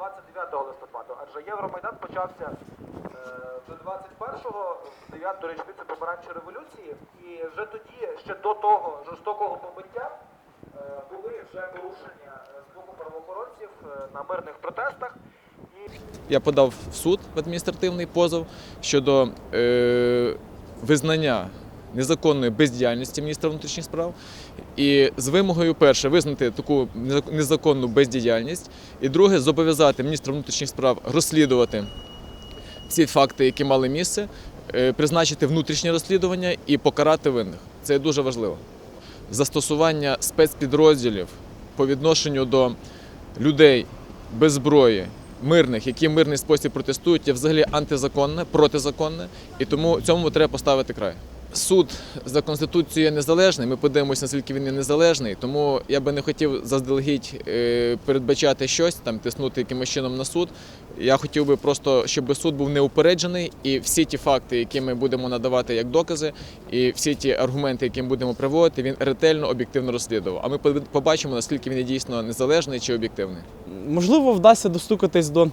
29 листопада, адже Євромайдан почався е, до 21-го, в 9-ту річницю помаранчої революції, і вже тоді, ще до того жорстокого побиття, е, були вже порушення е, з боку правоохоронців на мирних протестах. Я подав в суд в адміністративний позов щодо е, визнання незаконної бездіяльності міністра внутрішніх справ. І з вимогою, перше, визнати таку незак- незаконну бездіяльність, і друге, зобов'язати міністра внутрішніх справ розслідувати всі факти, які мали місце, е, призначити внутрішнє розслідування і покарати винних. Це дуже важливо. Застосування спецпідрозділів по відношенню до людей без зброї, мирних, які в мирний спосіб протестують, є взагалі антизаконне, протизаконне, і тому цьому треба поставити край. Суд за конституцією є незалежний. Ми подивимося, наскільки він є незалежний. Тому я би не хотів заздалегідь е, передбачати щось, там тиснути якимось чином на суд. Я хотів би просто, щоб суд був неупереджений, і всі ті факти, які ми будемо надавати як докази, і всі ті аргументи, які ми будемо приводити, він ретельно, об'єктивно розслідував. А ми побачимо, наскільки він є дійсно незалежний чи об'єктивний. Можливо, вдасться достукатись до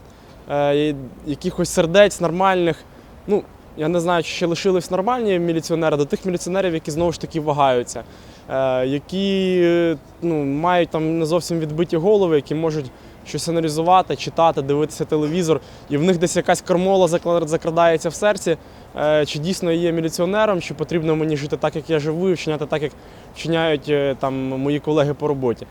е, якихось сердець нормальних. Ну, я не знаю, чи ще лишились нормальні міліціонери, до тих міліціонерів, які знову ж таки вагаються, е, які е, ну, мають там не зовсім відбиті голови, які можуть щось аналізувати, читати, дивитися телевізор, і в них десь якась кормола закрадається в серці. Е, чи дійсно є міліціонером, чи потрібно мені жити так, як я живу, і вчиняти так, як вчиняють там мої колеги по роботі.